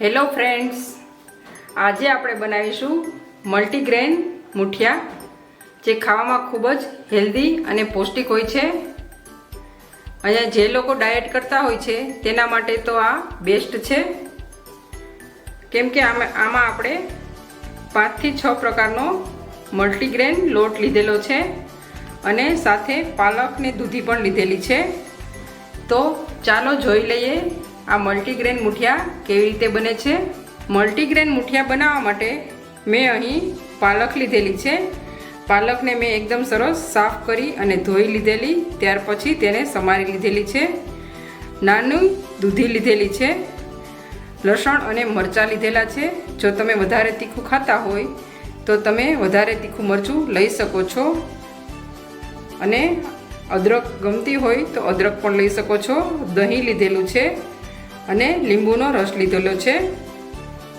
Hello friends, આજે આપણે બનાવીશું મલ્ટીગ્રેન મુઠિયા, જે ખાવામાં ખૂબ જ હેલ્ધી અને પૌષ્ટિક હોય છે. અને જે લોકો ડાયટ કરતા હોય છે, તેના માટે તો આ બેસ્ટ છે. કેમ કે આમાં આપણે પાંચથી છ પ્રકારનો મલ્ટીગ્રેન લોટ લીધેલો છે. અને સાથે પાલકની દૂધી પણ લીધેલી છે. તો ચાલો જોઈ લઈએ આ મલ્ટીગ્રેન મુઠિયા કેવી રીતે બને છે. મલ્ટીગ્રેન મુઠિયા બનાવવા માટે મેં અહીં પાલક લીધેલી છે. પાલકને મેં એકદમ સરસ સાફ કરી અને ધોઈ લીધેલી, ત્યાર પછી તેને સમારી લીધેલી છે. નાનું દૂધી લીધેલી છે. લસણ અને મરચાં લીધેલા છે. જો તમે વધારે તીખું ખાતા હોય, તો તમે વધારે તીખું મરચું લઈ શકો છો. અને અદરક ગમતી હોય તો અદરક પણ લઈ શકો છો. દહીં લીધેલું છે અને લીંબુનો રસ લીધેલો છે.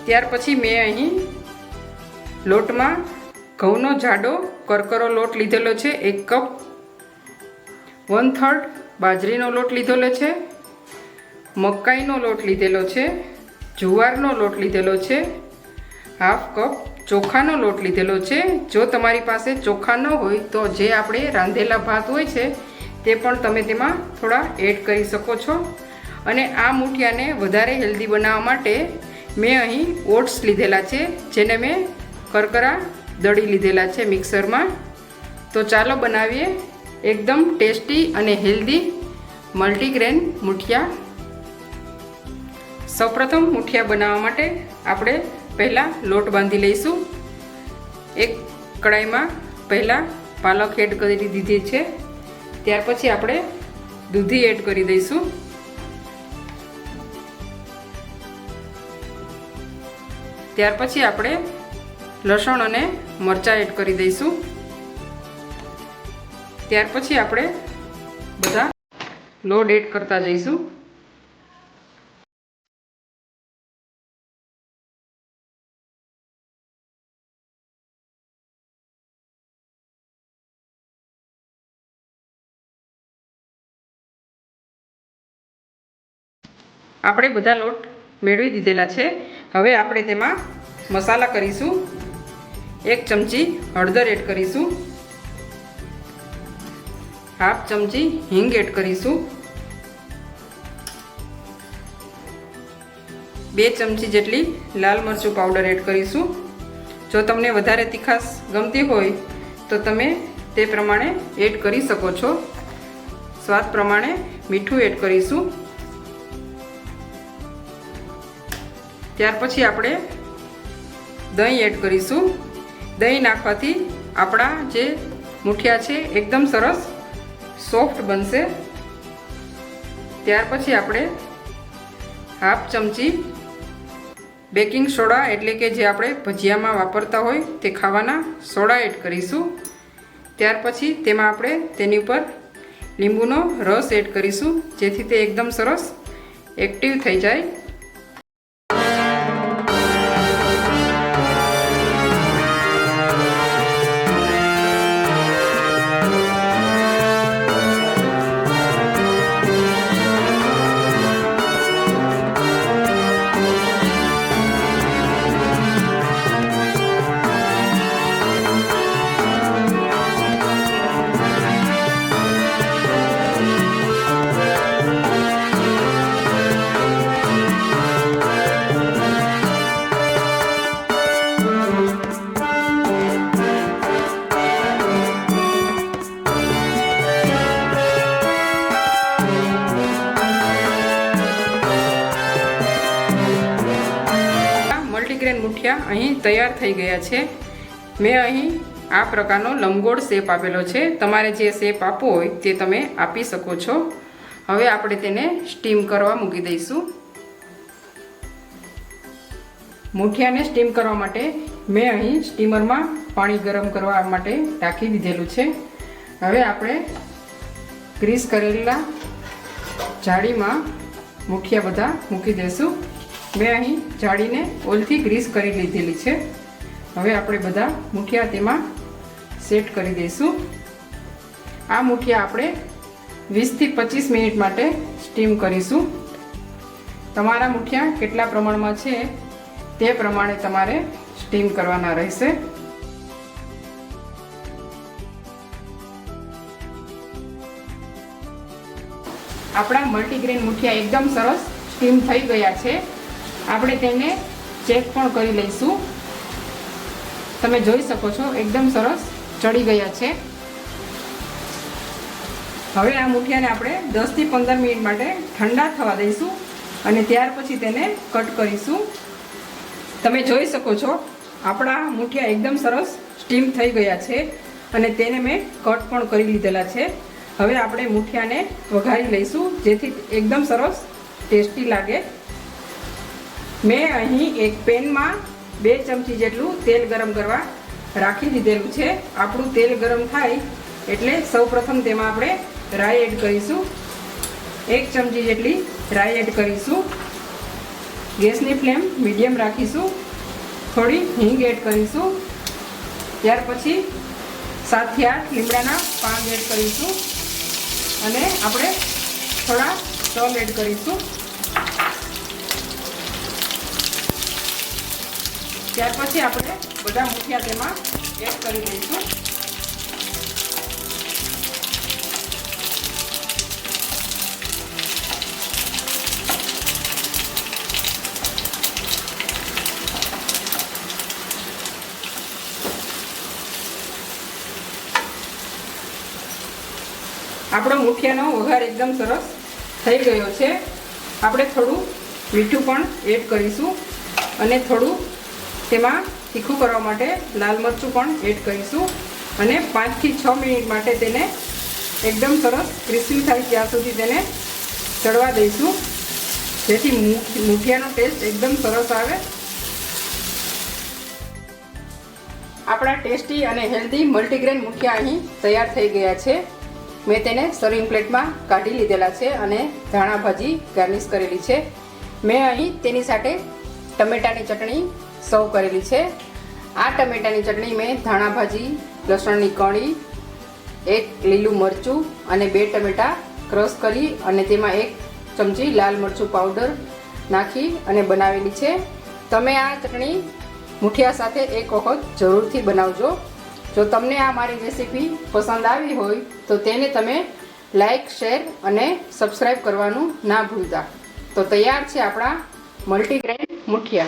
ત્યાર પછી મેં અહીં લોટમાં ઘઉંનો જાડો કરકરો લોટ લીધેલો છે, એક કપ. વન થર્ડ બાજરીનો લોટ લીધેલો છે. મકાઈનો લોટ લીધેલો છે. જુવારનો લોટ લીધેલો છે. Half cup. ચોખાનો લોટ લીધેલો છે. જો તમારી પાસે ચોખા ન હોય તો જે આપણે રાંધેલા ભાત હોય છે, તે પણ તમે તેમાં થોડા એડ કરી શકો છો. અને આ મૂઠિયાને વધારે હેલ્ધી બનાવવા માટે મેં અહીં ઓટ્સ લીધેલા છે, જેને મેં કરકરા દળી લીધેલા છે મિક્સરમાં. તો ચાલો બનાવીએ એકદમ ટેસ્ટી અને હેલ્ધી મલ્ટીગ્રેન મૂઠિયા. સૌપ્રથમ મૂઠિયા બનાવવા માટે આપણે પહેલાં લોટ બાંધી લઈશું. એક કડાઈમાં પહેલાં પાલક એડ કરી દીધી છે. ત્યાર પછી આપણે દૂધી એડ કરી દઈશું. ત્યાર પછી આપણે લસણ અને મરચાં એડ કરી દઈશું. ત્યાર પછી આપણે બધા લોડ એડ કરતા જઈશું. આપણે બધા લોટ મેળવી દીધેલા છે. હવે આપણે તેમાં મસાલા કરીશું. એક ચમચી હળદર એડ કરીશું. હાફ ચમચી હિંગ એડ કરીશું. બે ચમચી જેટલી લાલ મરચું પાવડર એડ કરીશું. જો તમને વધારે તીખાશ ગમતી હોય, તો તમે તે પ્રમાણે એડ કરી શકો છો. સ્વાદ પ્રમાણે મીઠું એડ કરીશું. ત્યાર પછી આપણે દહીં એડ કરીશું. દહીં નાખવાથી આપણા જે મુઠિયા છે એકદમ સરસ સોફ્ટ બનશે. ત્યાર પછી આપણે હાફ ચમચી બેકિંગ સોડા એટલે કે જે આપણે ભજીયામાં વાપરતા હોય તે ખાવાના સોડા એડ કરીશું. ત્યાર પછી તેમાં આપણે તેની ઉપર લીંબુનો રસ એડ કરીશું, જેથી તે એકદમ સરસ એક્ટિવ થઈ જાય. મુઠિયા અહીં તૈયાર થઈ ગયા છે. મેં અહીં આ પ્રકારનો લંબગોળ શેપ આપેલો છે. તમારે જે શેપ આપવો હોય તે તમે આપી શકો છો. હવે આપણે તેને સ્ટીમ કરવા મૂકી દઈશું. મુઠિયાને સ્ટીમ કરવા માટે મેં અહીં સ્ટીમરમાં પાણી ગરમ કરવા માટે ટાંકી દીધેલું છે. હવે આપણે ગ્રીસ કરેલા જાળીમાં મુઠિયા બધા મૂકી દઈશું. મેં અહીં જાળીને ઓલથી ગ્રીસ કરી લીધેલી છે. હવે આપણે બધા મુઠિયા તેમાં સેટ કરી દઈશું. આ મુઠિયા આપણે વીસથી પચીસ મિનિટ માટે સ્ટીમ કરીશું. તમારા મુઠિયા કેટલા પ્રમાણમાં છે તે પ્રમાણે તમારે સ્ટીમ કરવાના રહેશે. આપણા મલ્ટીગ્રેન મુઠિયા એકદમ સરસ સ્ટીમ થઈ ગયા છે. આપણે તેને ચેક પણ કરી લઈશું. તમે જોઈ શકો છો, એકદમ સરસ ચડી ગયા છે. હવે આ મુઠિયાને આપણે દસથી પંદર મિનિટ માટે ઠંડા થવા દઈશું અને ત્યાર પછી તેને કટ કરીશું. તમે જોઈ શકો છો, આપણા મુઠિયા એકદમ સરસ સ્ટીમ થઈ ગયા છે અને તેને મેં કટ પણ કરી લીધેલા છે. હવે આપણે મુઠિયાને વઘારી લઈશું, જેથી એકદમ સરસ ટેસ્ટી લાગે. મેં અહીં એક પેનમાં બે ચમચી જેટલું તેલ ગરમ કરવા રાખી દીધેલું છે. આપણું તેલ ગરમ થાય એટલે સૌપ્રથમ તેમાં આપણે રાઈ એડ કરીશું. એક ચમચી જેટલી રાઈ એડ કરીશું. ગેસની ફ્લેમ મીડિયમ રાખીશું. થોડી હિંગ એડ કરીશું. ત્યાર પછી સાતથી આઠ લીમડાના પાન એડ કરીશું. અને આપણે થોડા તલ એડ કરીશું. ત્યાર પછી આપણે બધા મુઠિયા તેમાં એડ કરી દઈશું. આપણો મુઠિયાનો વઘાર એકદમ સરસ થઈ ગયો છે. આપણે થોડું મીઠું પણ એડ કરીશું અને થોડું તેમાં તીખું કરવા માટે લાલ મરચું પણ એડ કરીશું અને પાંચથી છ મિનિટ માટે તેને એકદમ સરસ ક્રિસ્પી થાય ત્યાં સુધી તેને ચડવા દઈશું. જેથી મૂઠિયાનો ટેસ્ટ એકદમ સરસ આવે. આપણા ટેસ્ટી અને હેલ્ધી મલ્ટીગ્રેન મૂઠિયા અહીં તૈયાર થઈ ગયા છે. મેં તેને સર્વિંગ પ્લેટમાં કાઢી લીધેલા છે અને ધાણા ભાજી ગાર્નિશ કરેલી છે. મેં અહીં તેની સાથે ટમેટાની ચટણી સર્વ કરેલી છે. આ ટમેટાની ચટણી મેં ધાણા ભાજી, લસણની કણી એક લીલું મરચું અને બે ટમેટા ક્રશ કરી અને તેમાં એક ચમચી લાલ મરચું પાવડર નાખી અને બનાવેલી છે. તમે આ ચટણી મુઠિયા સાથે એક વખત જરૂરથી બનાવજો. જો તમને આ મારી રેસીપી પસંદ આવી હોય, તો તેને તમે લાઈક, શેર અને સબસ્ક્રાઈબ કરવાનું ના ભૂલતા. તો તૈયાર છે આપણા મલ્ટીગ્રેન mukiya